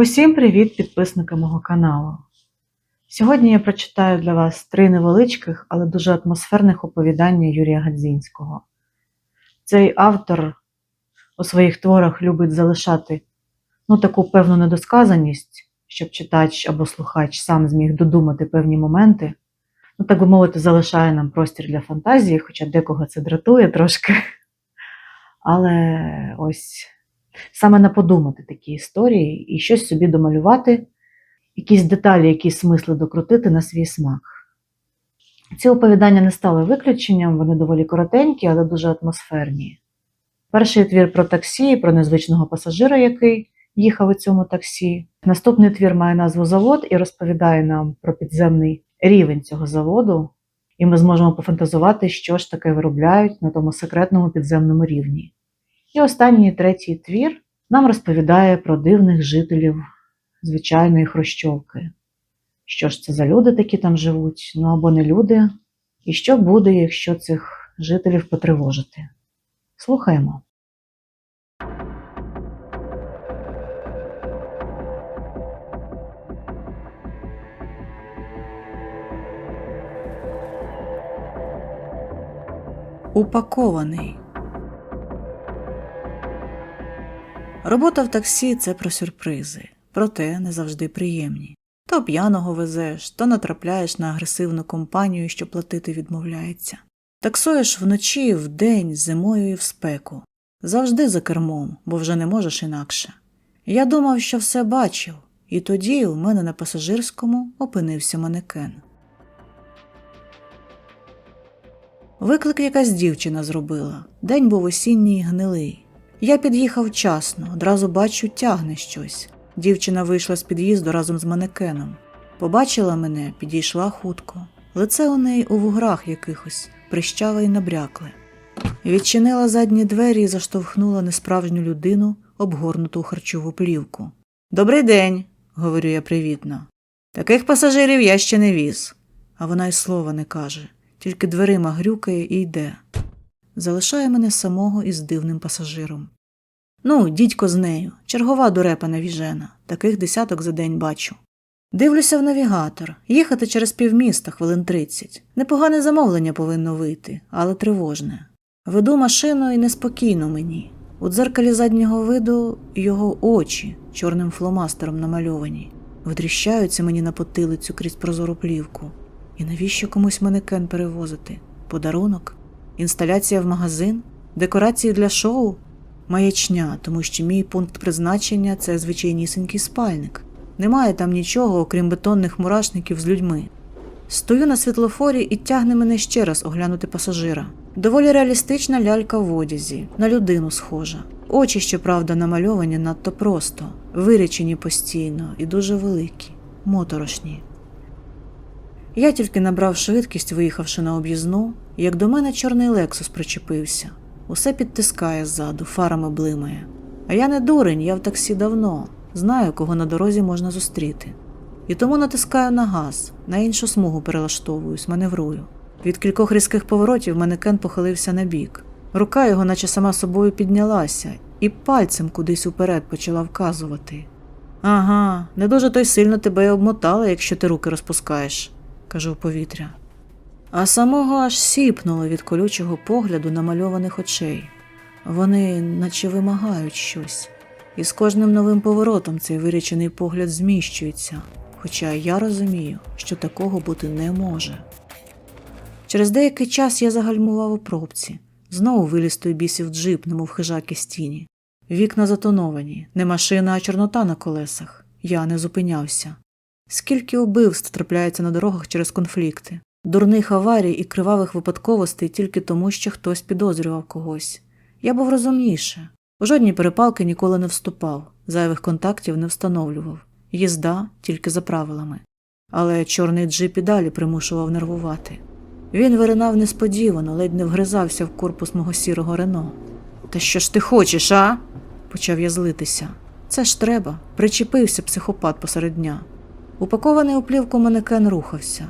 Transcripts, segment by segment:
Усім привіт, підписники мого каналу. Сьогодні я прочитаю для вас три невеличких, але дуже атмосферних оповідання Юрія Гадзінського. Цей автор у своїх творах любить залишати ну, таку певну недосказаність, щоб читач або слухач сам зміг додумати певні моменти. Ну, так би мовити, залишає нам простір для фантазії, хоча декого це дратує трошки. Але ось саме на подумати такі історії і щось собі домалювати, якісь деталі, якісь смисли докрутити на свій смак. Ці оповідання не стали виключенням, вони доволі коротенькі, але дуже атмосферні. Перший твір про таксі, про незвичного пасажира, який їхав у цьому таксі. Наступний твір має назву Завод і розповідає нам про підземний рівень цього заводу, і ми зможемо пофантазувати, що ж таке виробляють на тому секретному підземному рівні. І останній третій твір нам розповідає про дивних жителів звичайної хрущовки. Що ж це за люди такі там живуть, ну або не люди, і що буде, якщо цих жителів потривожити. Слухаємо. Упакований. Робота в таксі це про сюрпризи, проте не завжди приємні. То п'яного везеш, то натрапляєш на агресивну компанію, що платити відмовляється. Таксуєш вночі, вдень, зимою і в спеку. Завжди за кермом, бо вже не можеш інакше. Я думав, що все бачив, і тоді у мене на пасажирському опинився манекен. Виклик якась дівчина зробила. День був осінній і гнилий. Я під'їхав вчасно, одразу бачу, тягне щось. Дівчина вийшла з під'їзду разом з манекеном. Побачила мене, підійшла хутко. Лице у неї у вуграх якихось, прищаве і набрякле. Відчинила задні двері і заштовхнула несправжню людину, обгорнуту у харчову плівку. Добрий день, говорю я привітно. Таких пасажирів я ще не віз. А вона й слова не каже, тільки дверима грюкає і йде. Залишає мене самого із дивним пасажиром. Ну, дідько з нею, чергова дурепа навіжена, таких десяток за день бачу. Дивлюся в навігатор, їхати через півміста хвилин тридцять. Непогане замовлення повинно вийти, але тривожне. Веду машину і неспокійно мені. У дзеркалі заднього виду його очі чорним фломастером намальовані, витріщаються мені на потилицю крізь прозору плівку. І навіщо комусь манекен перевозити? Подарунок? Інсталяція в магазин? Декорації для шоу? Маячня, тому що мій пункт призначення це звичайнісінький спальник. Немає там нічого, окрім бетонних мурашників з людьми. Стою на світлофорі і тягне мене ще раз оглянути пасажира. Доволі реалістична лялька в одязі, на людину схожа. Очі, щоправда, намальовані надто просто, вирічені постійно і дуже великі, моторошні. Я тільки набрав швидкість, виїхавши на об'їзну, як до мене чорний лексус причепився. Усе підтискає ззаду, фарами блимає. А я не дурень, я в таксі давно, знаю, кого на дорозі можна зустріти. І тому натискаю на газ, на іншу смугу перелаштовуюсь, маневрую. Від кількох різких поворотів манекен похилився на бік. Рука його, наче сама собою, піднялася, і пальцем кудись уперед почала вказувати. Ага, не дуже то й сильно тебе й обмотала, якщо ти руки розпускаєш, кажу в повітря. А самого аж сіпнуло від колючого погляду намальованих очей. Вони наче вимагають щось, і з кожним новим поворотом цей вирічений погляд зміщується, хоча я розумію, що такого бути не може. Через деякий час я загальмував у пробці, знову виліз той бісів джип, немов хижаки з тіні. Вікна затоновані, не машина, а чорнота на колесах. Я не зупинявся. Скільки убивств трапляється на дорогах через конфлікти, дурних аварій і кривавих випадковостей тільки тому, що хтось підозрював когось. Я був розумніше. У жодні перепалки ніколи не вступав, зайвих контактів не встановлював, їзда тільки за правилами. Але чорний джип і далі примушував нервувати. Він виринав несподівано, ледь не вгризався в корпус мого сірого Рено. Та що ж ти хочеш, а? почав я злитися. Це ж треба. Причепився психопат посеред дня. Упакований у плівку манекен рухався.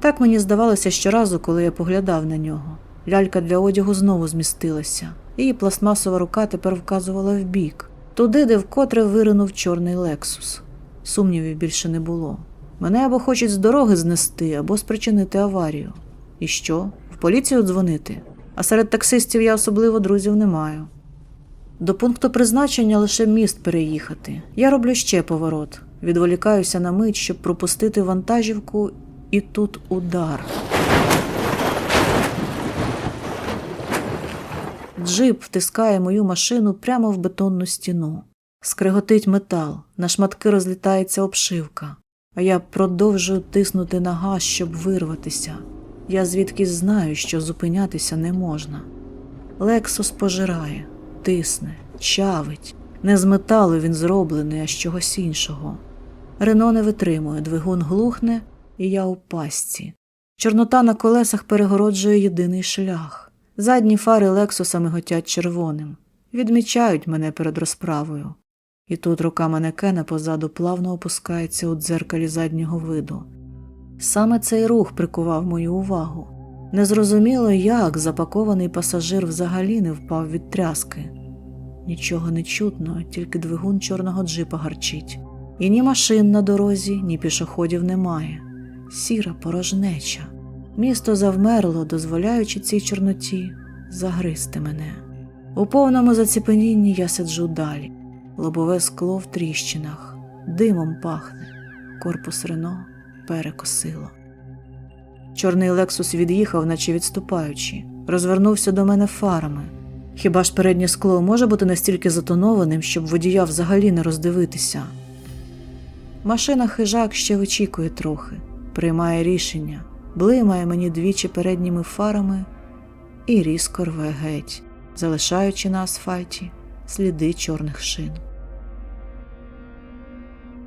Так мені здавалося щоразу, коли я поглядав на нього. Лялька для одягу знову змістилася. Її пластмасова рука тепер вказувала вбік, туди, де вкотре виринув чорний лексус. Сумнівів більше не було. Мене або хочуть з дороги знести, або спричинити аварію. І що? В поліцію дзвонити? А серед таксистів я особливо друзів не маю. До пункту призначення лише міст переїхати. Я роблю ще поворот. Відволікаюся на мить, щоб пропустити вантажівку, і тут удар. Джип втискає мою машину прямо в бетонну стіну. Скриготить метал, на шматки розлітається обшивка, а я продовжую тиснути на газ, щоб вирватися. Я звідки знаю, що зупинятися не можна. Лексус пожирає, тисне, чавить. Не з металу він зроблений, а з чогось іншого. Рено не витримує, двигун глухне, і я у пастці. Чорнота на колесах перегороджує єдиний шлях. Задні фари Лексуса миготять червоним. Відмічають мене перед розправою. І тут рука манекена позаду плавно опускається у дзеркалі заднього виду. Саме цей рух прикував мою увагу. Незрозуміло, як запакований пасажир взагалі не впав від тряски. Нічого не чутно, тільки двигун чорного джипа гарчить. І ні машин на дорозі, ні пішоходів немає. Сіра порожнеча. Місто завмерло, дозволяючи цій чорноті загризти мене. У повному заціпенінні я сиджу далі. Лобове скло в тріщинах, димом пахне, корпус Рено перекосило. Чорний Лексус від'їхав, наче відступаючи, розвернувся до мене фарами. Хіба ж переднє скло може бути настільки затонованим, щоб водія взагалі не роздивитися? Машина хижак ще вичікує трохи, приймає рішення, блимає мені двічі передніми фарами і різко рве геть, залишаючи на асфальті сліди чорних шин.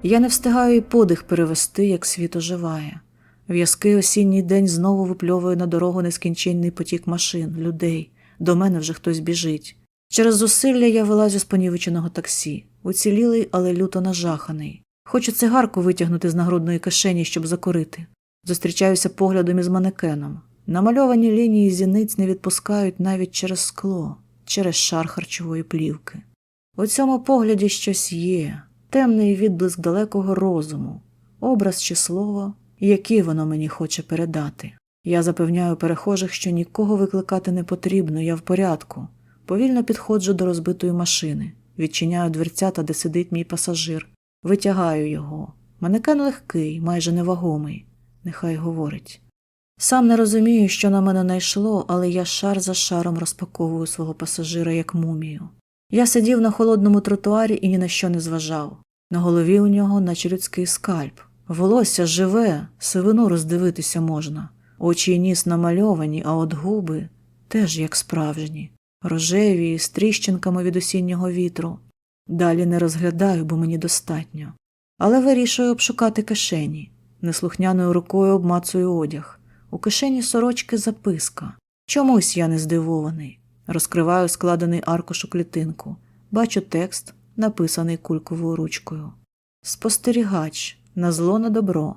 Я не встигаю і подих перевести, як світ оживає. В'язкий осінній день знову випльовує на дорогу нескінченний потік машин, людей. До мене вже хтось біжить. Через зусилля я вилазю з понівеченого таксі, уцілілий, але люто нажаханий. Хочу цигарку витягнути з нагрудної кишені, щоб закурити. Зустрічаюся поглядом із манекеном. Намальовані лінії зіниць не відпускають навіть через скло, через шар харчової плівки. У цьому погляді щось є, темний відблиск далекого розуму, образ чи слово, які воно мені хоче передати. Я запевняю перехожих, що нікого викликати не потрібно, я в порядку. Повільно підходжу до розбитої машини, відчиняю дверцята, де сидить мій пасажир, витягаю його. Манекен легкий, майже невагомий. Нехай говорить. Сам не розумію, що на мене найшло, але я шар за шаром розпаковую свого пасажира як мумію. Я сидів на холодному тротуарі і ні на що не зважав. На голові у нього, наче людський скальп. Волосся живе, сивину роздивитися можна. Очі й ніс намальовані, а от губи теж як справжні, рожеві, з тріщинками від осіннього вітру. Далі не розглядаю, бо мені достатньо. Але вирішую обшукати кишені. Неслухняною рукою обмацую одяг. У кишені сорочки записка. Чомусь я не здивований. Розкриваю складений аркуш у клітинку. Бачу текст, написаний кульковою ручкою. Спостерігач на зло на добро.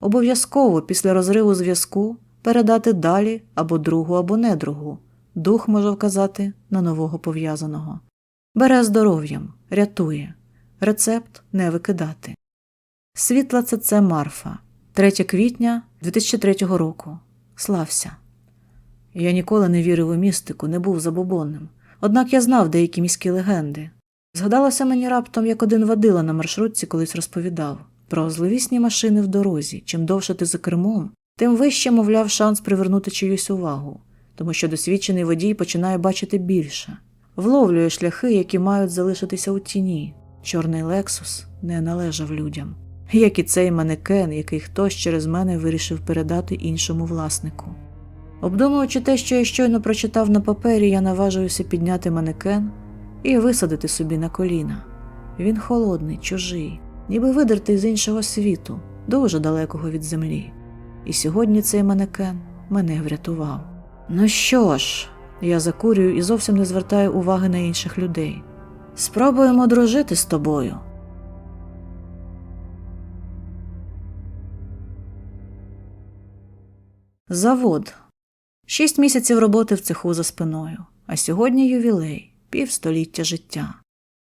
Обов'язково після розриву зв'язку передати далі або другу, або недругу. Дух може вказати на нового пов'язаного. Бере здоров'ям, рятує. Рецепт не викидати. Світла це це Марфа. 3 квітня 2003 року. Слався. Я ніколи не вірив у містику, не був забобонним. Однак я знав деякі міські легенди. Згадалося мені раптом, як один водила на маршрутці колись розповідав про зловісні машини в дорозі. Чим довше ти за кермом, тим вище, мовляв, шанс привернути чиюсь увагу, тому що досвідчений водій починає бачити більше, вловлює шляхи, які мають залишитися у тіні. Чорний Лексус не належав людям, як і цей манекен, який хтось через мене вирішив передати іншому власнику. Обдумуючи те, що я щойно прочитав на папері, я наважуюся підняти манекен і висадити собі на коліна. Він холодний, чужий, ніби видертий з іншого світу, дуже далекого від землі. І сьогодні цей манекен мене врятував. Ну що ж, я закурюю і зовсім не звертаю уваги на інших людей. Спробуємо дружити з тобою. Завод. Шість місяців роботи в цеху за спиною, а сьогодні ювілей, півстоліття життя.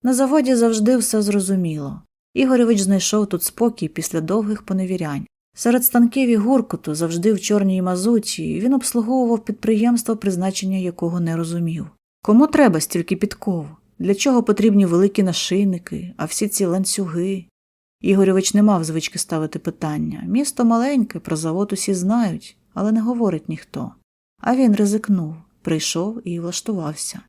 На заводі завжди все зрозуміло. Ігоревич знайшов тут спокій після довгих поневірянь. Серед станків і гуркоту, завжди в чорній мазуті, він обслуговував підприємство, призначення якого не розумів. Кому треба стільки підков? Для чого потрібні великі нашийники, а всі ці ланцюги? Ігоревич не мав звички ставити питання. Місто маленьке, про завод усі знають, але не говорить ніхто. А він ризикнув, прийшов і влаштувався.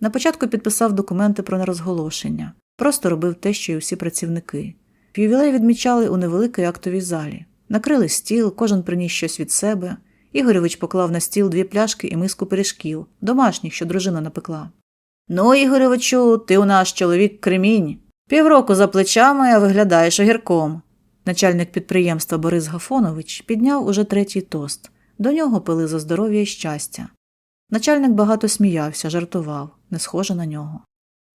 На початку підписав документи про нерозголошення, просто робив те, що й усі працівники. Ювілей відмічали у невеликій актовій залі. Накрили стіл, кожен приніс щось від себе. Ігоревич поклав на стіл дві пляшки і миску пиріжків, домашніх, що дружина напекла. Ну, Ігоревичу, ти у нас чоловік кремінь. Півроку за плечами, а виглядаєш огірком. Начальник підприємства Борис Гафонович підняв уже третій тост. До нього пили за здоров'я і щастя. Начальник багато сміявся, жартував, не схоже на нього.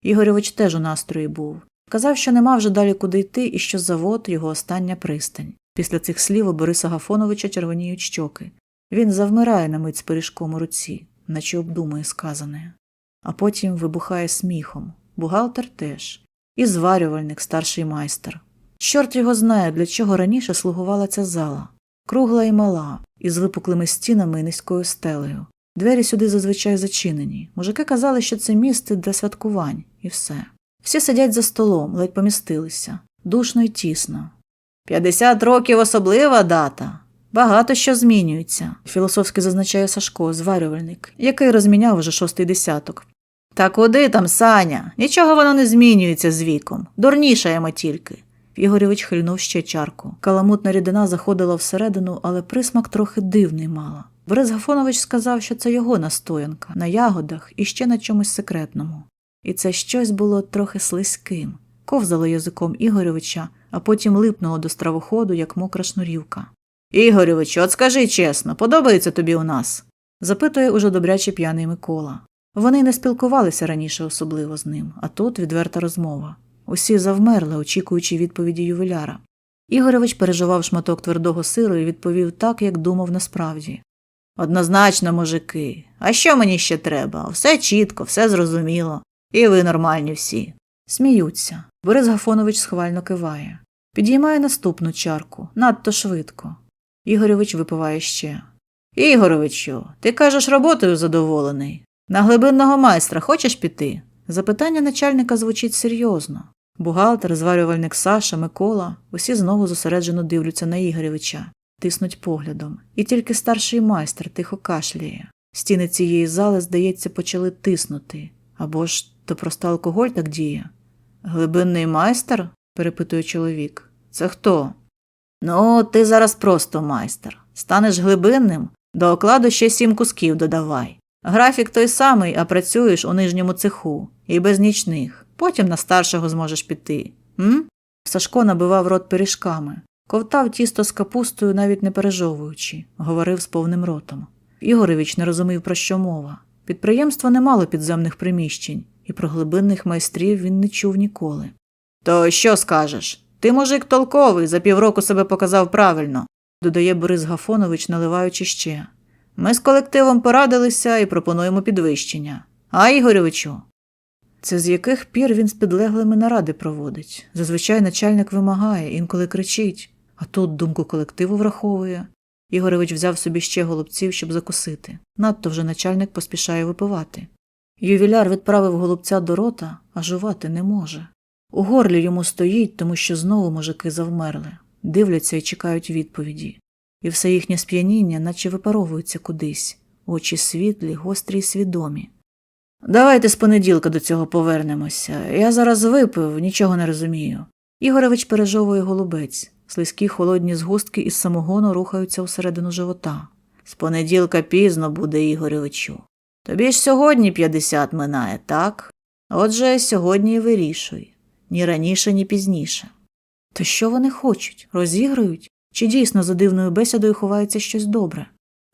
Ігоревич теж у настрої був. Казав, що нема вже далі куди йти і що завод його остання пристань. Після цих слів у Бориса Гафоновича червоніють щоки. Він завмирає на мить з пиріжком у руці, наче обдумує сказане. А потім вибухає сміхом. Бухгалтер теж. І зварювальник, старший майстер. Чорт його знає, для чого раніше слугувала ця зала. Кругла і мала, із випуклими стінами і низькою стелею. Двері сюди зазвичай зачинені. Мужики казали, що це місце для святкувань, і все. Всі сидять за столом, ледь помістилися, душно й тісно. П'ятдесят років особлива дата. Багато що змінюється, філософськи зазначає Сашко, зварювальник, який розміняв уже шостий десяток. Та куди там, Саня? Нічого воно не змінюється з віком. Дурнішаємо тільки. Ігорєвич хильнув ще чарку. Каламутна рідина заходила всередину, але присмак трохи дивний мала. Борис Гафонович сказав, що це його настоянка, на ягодах і ще на чомусь секретному. І це щось було трохи слизьким. Ковзало язиком Ігоревича, а потім липнуло до стравоходу, як мокра шнурівка. Ігоревич, от скажи чесно, подобається тобі у нас? запитує уже добряче п'яний Микола. Вони не спілкувалися раніше особливо з ним, а тут відверта розмова. Усі завмерли, очікуючи відповіді ювеляра. Ігоревич переживав шматок твердого сиру і відповів так, як думав насправді. Однозначно, мужики. А що мені ще треба? Все чітко, все зрозуміло. І ви нормальні всі. Сміються. Борис Гафонович схвально киває. Підіймає наступну чарку, надто швидко. Ігоревич випиває ще. Ігоровичу, ти кажеш, роботою задоволений. На глибинного майстра хочеш піти? Запитання начальника звучить серйозно. Бухгалтер, зварювальник Саша, Микола усі знову зосереджено дивляться на Ігоревича, тиснуть поглядом. І тільки старший майстер тихо кашляє. Стіни цієї зали, здається, почали тиснути. Або ж то просто алкоголь так діє. Глибинний майстер? перепитує чоловік. Це хто? Ну, ти зараз просто майстер. Станеш глибинним, до окладу ще сім кусків додавай. Графік той самий, а працюєш у нижньому цеху, і без нічних. Потім на старшого зможеш піти. М? Сашко набивав рот пиріжками, ковтав тісто з капустою, навіть не пережовуючи, говорив з повним ротом. Ігоревич не розумів, про що мова. Підприємство не мало підземних приміщень, і про глибинних майстрів він не чув ніколи. То що скажеш? Ти мужик толковий, за півроку себе показав правильно, додає Борис Гафонович, наливаючи ще. Ми з колективом порадилися і пропонуємо підвищення. А Ігоревичу? Це з яких пір він з підлеглими наради проводить. Зазвичай начальник вимагає, інколи кричить, а тут думку колективу враховує. Ігоревич взяв собі ще голубців, щоб закусити. Надто вже начальник поспішає випивати. Ювіляр відправив голубця до рота, а жувати не може. У горлі йому стоїть, тому що знову мужики завмерли, дивляться і чекають відповіді. І все їхнє сп'яніння, наче випаровується кудись, очі світлі, гострі й свідомі. Давайте з понеділка до цього повернемося. Я зараз випив, нічого не розумію. Ігоревич пережовує голубець. Слизькі холодні згустки із самогону рухаються усередину живота. З понеділка пізно буде, Ігоревичу. Тобі ж сьогодні 50 минає, так? Отже, сьогодні і вирішуй. Ні раніше, ні пізніше. То що вони хочуть? Розіграють? Чи дійсно за дивною бесідою ховається щось добре?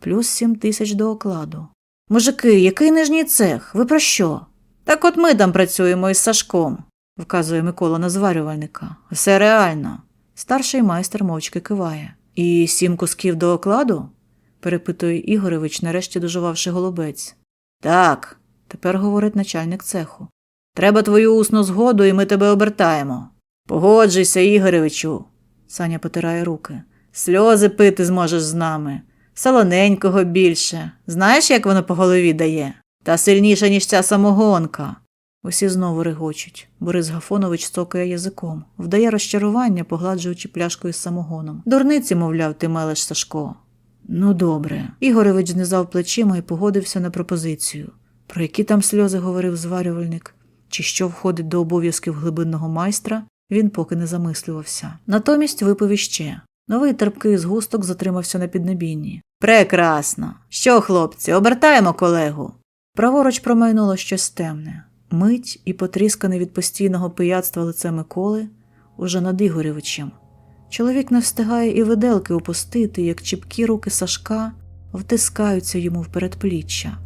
Плюс сім тисяч до окладу. Мужики, який нижній цех? Ви про що? Так от ми там працюємо із Сашком, вказує Микола на зварювальника. Все реально. Старший майстер мовчки киває. І сім кусків до окладу? перепитує Ігоревич, нарешті дожувавши голубець. Так, тепер говорить начальник цеху. Треба твою усну згоду, і ми тебе обертаємо. Погоджуйся, Ігоревичу. Саня потирає руки. Сльози пити зможеш з нами. Солоненького більше. Знаєш, як воно по голові дає? Та сильніше, ніж ця самогонка. Усі знову регочуть. Борис Гафонович цокає язиком, вдає розчарування, погладжуючи пляшкою з самогоном. Дурниці, мовляв, ти мелеш Сашко. Ну, добре. Ігоревич знизав плечима і погодився на пропозицію. Про які там сльози говорив зварювальник, чи що входить до обов'язків глибинного майстра, він поки не замислювався. Натомість випив іще. Новий терпкий згусток затримався на піднебінні. Прекрасно. Що, хлопці, обертаємо колегу. Праворуч промайнуло щось темне. Мить і потріскане від постійного пияцтва лице Миколи уже над Ігоревичем. Чоловік не встигає і виделки опустити, як чіпкі руки Сашка втискаються йому в передпліччя.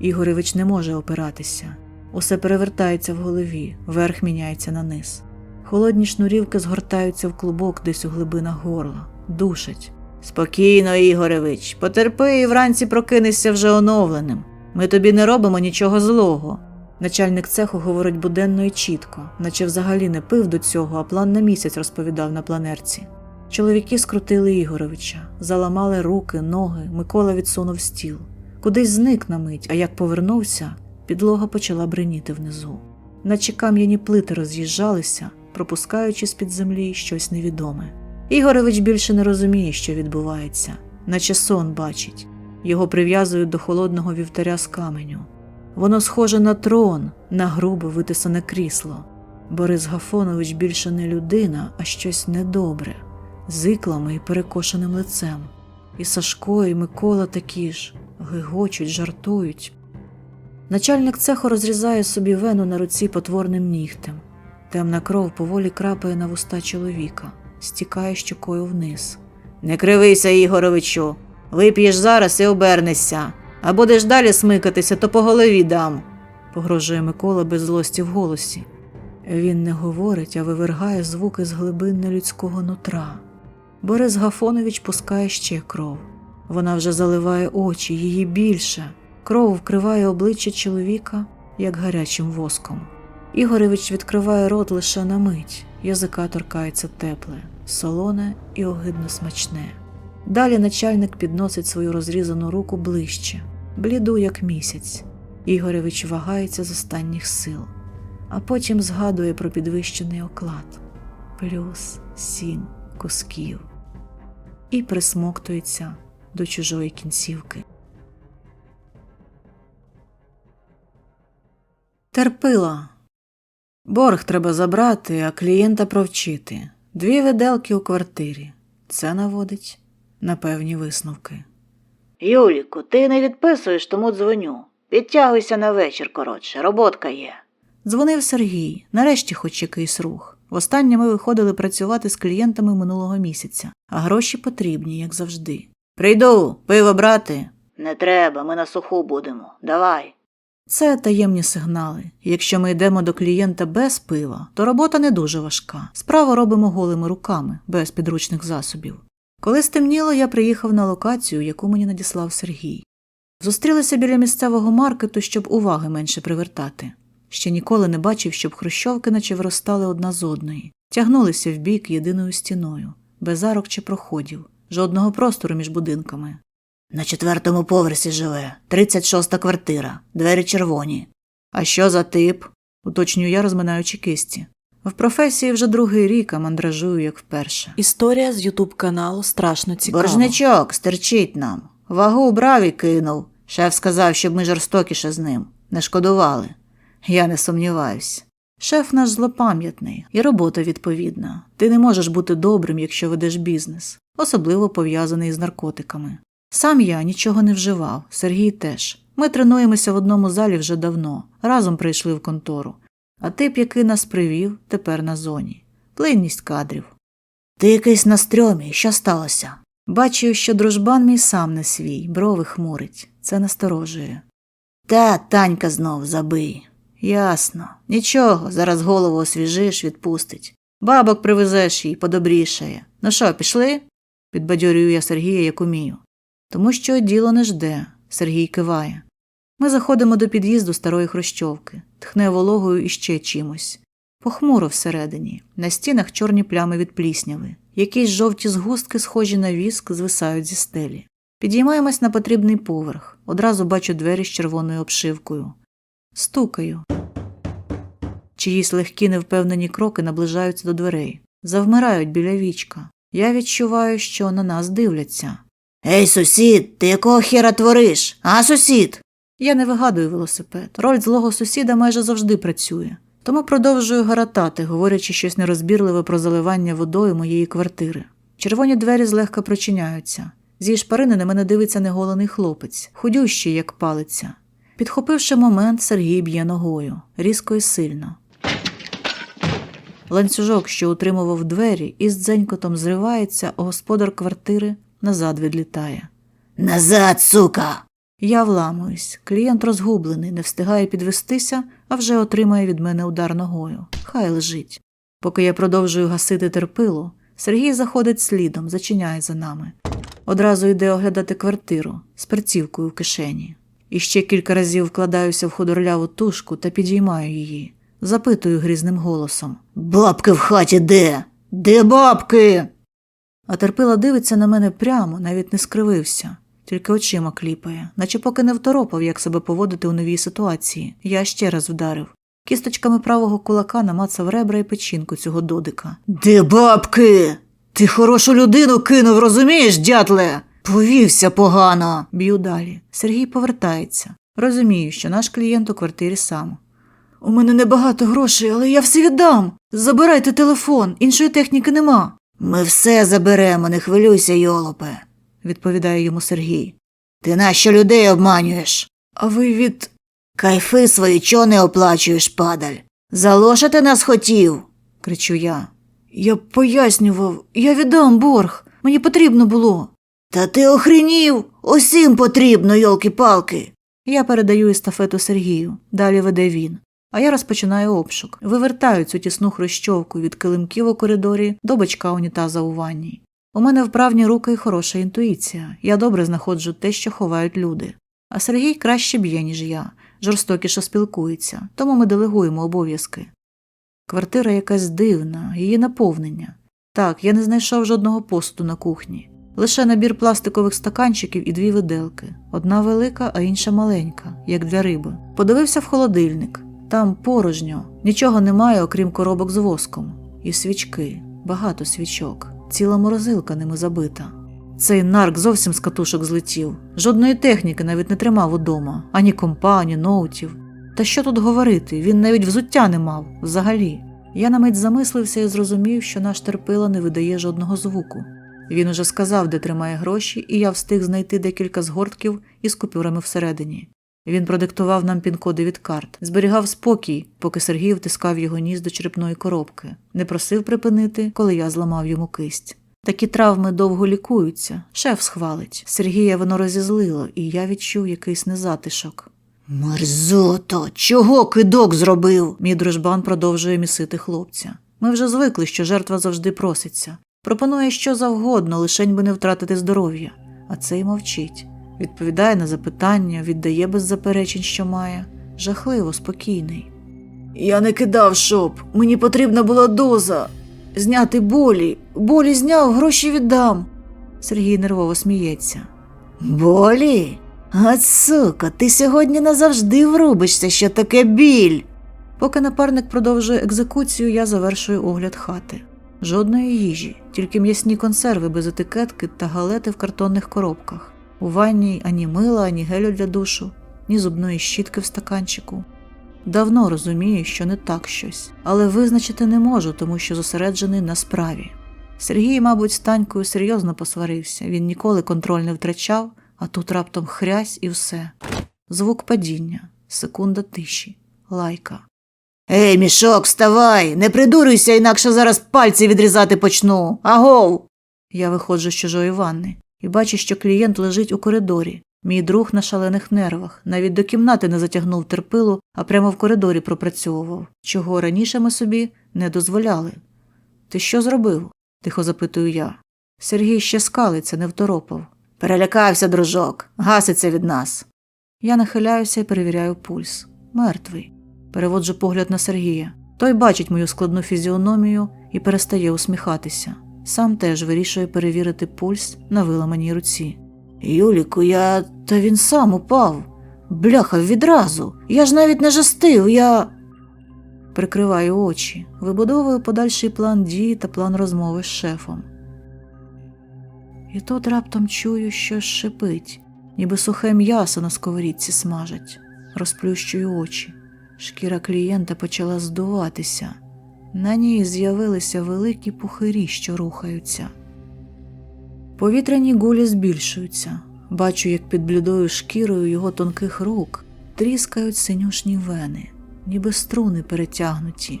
Ігоревич не може опиратися. Усе перевертається в голові, верх міняється на низ. Холодні шнурівки згортаються в клубок десь у глибинах горла, душать. Спокійно, Ігоревич, потерпи і вранці прокинешся вже оновленим. Ми тобі не робимо нічого злого. Начальник цеху говорить буденно і чітко, наче взагалі не пив до цього, а план на місяць розповідав на планерці. Чоловіки скрутили Ігоровича, заламали руки, ноги, Микола відсунув стіл. Кудись зник на мить, а як повернувся, підлога почала бриніти внизу. Наче кам'яні плити роз'їжджалися, пропускаючи з-під землі щось невідоме. Ігоревич більше не розуміє, що відбувається, наче сон бачить. Його прив'язують до холодного вівтаря з каменю. Воно схоже на трон, на грубо витисане крісло. Борис Гафонович більше не людина, а щось недобре, з іклами і перекошеним лицем. І Сашко, і Микола такі ж, гигочуть, жартують. Начальник цеху розрізає собі вену на руці потворним нігтем. Темна кров поволі крапає на вуста чоловіка, стікає щокою вниз. Не кривися, Ігоровичу. Вип'єш зараз і обернешся. А будеш далі смикатися, то по голові дам, погрожує Микола без злості в голосі. Він не говорить, а вивергає звуки з глибин нелюдського нутра. Борис Гафонович пускає ще кров. Вона вже заливає очі, її більше. Кров вкриває обличчя чоловіка, як гарячим воском. Ігоревич відкриває рот лише на мить, язика торкається тепле, солоне і огидно смачне. Далі начальник підносить свою розрізану руку ближче, бліду, як місяць. Ігоревич вагається з останніх сил, а потім згадує про підвищений оклад плюс сім кусків і присмоктується до чужої кінцівки. Терпила. Борг треба забрати, а клієнта провчити. Дві виделки у квартирі. Це наводить на певні висновки. Юліку, ти не відписуєш, тому дзвоню. Підтягуйся на вечір, коротше, роботка є. Дзвонив Сергій, нарешті хоч якийсь рух. Востаннє ми виходили працювати з клієнтами минулого місяця, а гроші потрібні, як завжди. Прийду, пиво брати. Не треба, ми на суху будемо. Давай. Це таємні сигнали. Якщо ми йдемо до клієнта без пива, то робота не дуже важка. Справу робимо голими руками, без підручних засобів. Коли стемніло, я приїхав на локацію, яку мені надіслав Сергій. Зустрілися біля місцевого маркету, щоб уваги менше привертати. Ще ніколи не бачив, щоб хрущовки наче виростали одна з одної, тягнулися в бік єдиною стіною, без арок чи проходів, жодного простору між будинками. На четвертому поверсі живе, 36-та квартира, двері червоні. А що за тип? уточнюю я, розминаючи кисті. В професії вже другий рік, а мандражую, як вперше. Історія з Ютуб каналу страшно цікава. Боржничок, стерчить нам. Вагу брав і кинув. Шеф сказав, щоб ми жорстокіше з ним. Не шкодували. Я не сумніваюсь. Шеф наш злопам'ятний і робота відповідна. Ти не можеш бути добрим, якщо ведеш бізнес, особливо пов'язаний з наркотиками. Сам я нічого не вживав, Сергій теж. Ми тренуємося в одному залі вже давно, разом прийшли в контору. А тип, який нас привів, тепер на зоні. Плинність кадрів. Ти якийсь на стрьомі, що сталося? Бачу, що дружбан мій сам не свій, брови хмурить. Це насторожує. Та Танька знов забий. Ясно. Нічого, зараз голову освіжиш, відпустить. Бабок привезеш їй, подобрішає. Ну що, пішли? підбадьорюю я Сергія, як умію. Тому що діло не жде, Сергій киває. Ми заходимо до під'їзду старої хрущовки, тхне вологою і ще чимось. Похмуро всередині, на стінах чорні плями від плісняви. Якісь жовті згустки, схожі на віск, звисають зі стелі. Підіймаємось на потрібний поверх. Одразу бачу двері з червоною обшивкою. Стукаю. Чиїсь легкі невпевнені кроки наближаються до дверей. Завмирають біля вічка. Я відчуваю, що на нас дивляться. Ей, сусід, ти якого хера твориш? А, сусід? Я не вигадую велосипед. Роль злого сусіда майже завжди працює. Тому продовжую гаратати, говорячи щось нерозбірливе про заливання водою моєї квартири. Червоні двері злегка прочиняються. Зі шпарини на мене дивиться неголений хлопець, худющий, як палиця. Підхопивши момент, Сергій б'є ногою, різко і сильно. Ланцюжок, що утримував двері, із дзенькотом зривається, а господар квартири назад відлітає. Назад, сука. Я вламуюсь. Клієнт розгублений, не встигає підвестися, а вже отримає від мене удар ногою. Хай лежить. Поки я продовжую гасити терпило, Сергій заходить слідом, зачиняє за нами. Одразу йде оглядати квартиру з перцівкою в кишені. І ще кілька разів вкладаюся в худорляву тушку та підіймаю її. Запитую грізним голосом. Бабки в хаті де? Де бабки? А терпила дивиться на мене прямо, навіть не скривився, тільки очима кліпає, наче поки не второпав, як себе поводити у новій ситуації. Я ще раз вдарив. Кісточками правого кулака намацав ребра і печінку цього додика. Де бабки? Ти хорошу людину кинув, розумієш, дятле? Повівся погано. Б'ю далі. Сергій повертається. Розумію, що наш клієнт у квартирі сам. У мене небагато грошей, але я все віддам. Забирайте телефон, іншої техніки нема, Ми все заберемо, не хвилюйся, йолопе. Відповідає йому Сергій. Ти нащо людей обманюєш? А ви від. Кайфи свої чо не оплачуєш, падаль? Залошати нас хотів? кричу я. Я пояснював, я віддам борг. Мені потрібно було. Та ти охренів? Усім потрібно, йолки-палки. Я передаю естафету Сергію, далі веде він. А я розпочинаю обшук. Вивертаю цю тісну хрущовку від килимків у коридорі до бачка унітаза у ванній. У мене вправні руки і хороша інтуїція. Я добре знаходжу те, що ховають люди. А Сергій краще б'є, ніж я, жорстокіше спілкується, тому ми делегуємо обов'язки. Квартира якась дивна, її наповнення. Так, я не знайшов жодного посуду на кухні. Лише набір пластикових стаканчиків і дві виделки. Одна велика, а інша маленька, як для риби. Подивився в холодильник. Там порожньо, нічого немає, окрім коробок з воском. І свічки, багато свічок, ціла морозилка ними забита. Цей нарк зовсім з катушок злетів. Жодної техніки навіть не тримав удома, ані компа, ані ноутів. Та що тут говорити? Він навіть взуття не мав взагалі. Я на мить замислився і зрозумів, що наш терпила не видає жодного звуку. Він уже сказав, де тримає гроші, і я встиг знайти декілька згортків із купюрами всередині. Він продиктував нам пін-коди від карт, зберігав спокій, поки Сергій втискав його ніс до черепної коробки, не просив припинити, коли я зламав йому кисть. Такі травми довго лікуються, шеф схвалить. Сергія воно розізлило, і я відчув якийсь незатишок. Мерзото, чого кидок зробив? Мій дружбан продовжує місити хлопця. Ми вже звикли, що жертва завжди проситься. Пропонує що завгодно, лишень би не втратити здоров'я. А цей мовчить. Відповідає на запитання, віддає без заперечень, що має. Жахливо, спокійний. Я не кидав шоп. Мені потрібна була доза. Зняти болі. Болі зняв, гроші віддам. Сергій нервово сміється. Болі? От сука, ти сьогодні назавжди врубишся, що таке біль. Поки напарник продовжує екзекуцію, я завершую огляд хати. Жодної їжі, тільки м'ясні консерви без етикетки та галети в картонних коробках. У ванній ані мила, ані гелю для душу, ні зубної щітки в стаканчику. Давно розумію, що не так щось, але визначити не можу, тому що зосереджений на справі. Сергій, мабуть, з Танькою серйозно посварився, він ніколи контроль не втрачав, а тут раптом хрясь і все. Звук падіння, секунда тиші, лайка. Ей, мішок, вставай, не придурюйся, інакше зараз пальці відрізати почну. Агов! Я виходжу з чужої ванни і бачу, що клієнт лежить у коридорі. Мій друг на шалених нервах, навіть до кімнати не затягнув терпилу, а прямо в коридорі пропрацьовував, чого раніше ми собі не дозволяли. Ти що зробив? тихо запитую я. Сергій ще скалиться, не второпав. Перелякався, дружок, гаситься від нас. Я нахиляюся і перевіряю пульс. Мертвий. Переводжу погляд на Сергія. Той бачить мою складну фізіономію і перестає усміхатися. Сам теж вирішує перевірити пульс на виламаній руці. Юліку, я. Та він сам упав. Бляха, відразу. Я ж навіть не жестив, я. Прикриваю очі, вибудовую подальший план дії та план розмови з шефом. І тут раптом чую, що шипить, ніби сухе м'ясо на сковорідці смажать. Розплющую очі. Шкіра клієнта почала здуватися. На ній з'явилися великі пухирі, що рухаються. Повітряні гулі збільшуються. Бачу, як під блідою шкірою його тонких рук тріскають синюшні вени, ніби струни перетягнуті.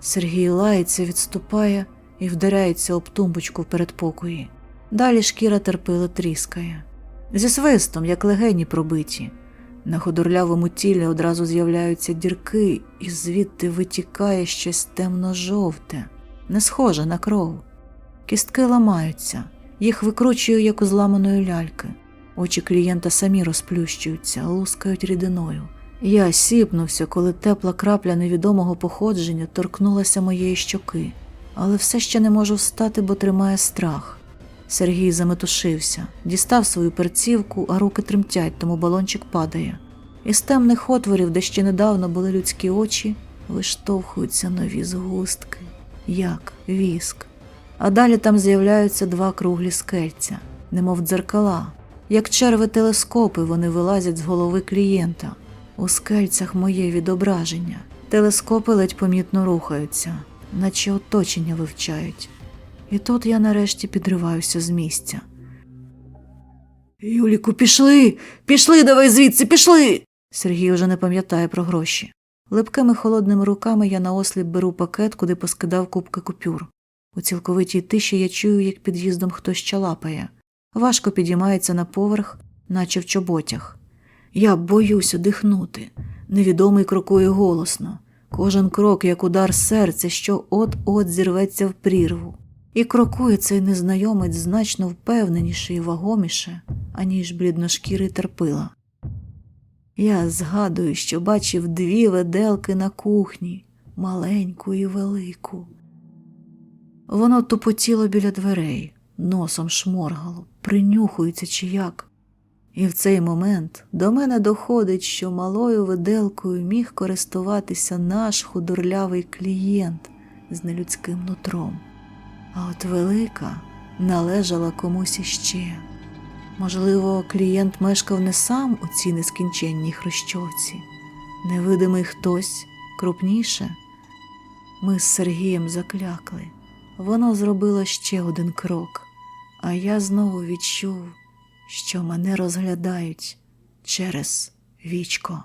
Сергій лається, відступає і вдаряється об тумбочку в передпокої. Далі шкіра терпило тріскає. Зі свистом, як легені пробиті. На худорлявому тілі одразу з'являються дірки, і звідти витікає щось темно-жовте, не схоже на кров. Кістки ламаються, їх викручую, як у зламаної ляльки. Очі клієнта самі розплющуються, лускають рідиною. Я сіпнувся, коли тепла крапля невідомого походження торкнулася моєї щоки, але все ще не можу встати, бо тримає страх. Сергій заметушився, дістав свою перцівку, а руки тремтять, тому балончик падає. Із темних отворів, де ще недавно були людські очі, виштовхуються нові згустки, як віск. А далі там з'являються два круглі скельця, немов дзеркала. Як черви телескопи вони вилазять з голови клієнта. У скельцях моє відображення. Телескопи ледь помітно рухаються, наче оточення вивчають. І тут я нарешті підриваюся з місця. Юліку, пішли! Пішли, давай звідси, пішли! Сергій уже не пам'ятає про гроші. Липкими холодними руками я наосліп беру пакет, куди поскидав кубки купюр. У цілковитій тиші я чую, як під їздом хтось чалапає. Важко підіймається на поверх, наче в чоботях. Я боюся дихнути. Невідомий крокує голосно. Кожен крок, як удар серця, що от-от зірветься в прірву. І крокує цей незнайомець значно впевненіше і вагоміше, аніж блідношкірий терпила. Я згадую, що бачив дві веделки на кухні, маленьку і велику. Воно тупотіло біля дверей, носом шморгало, принюхується чи як. І в цей момент до мене доходить, що малою виделкою міг користуватися наш худорлявий клієнт з нелюдським нутром. А от велика належала комусь іще. Можливо, клієнт мешкав не сам у цій нескінченній хрущовці, невидимий хтось крупніше. Ми з Сергієм заклякли. Воно зробило ще один крок, а я знову відчув, що мене розглядають через вічко.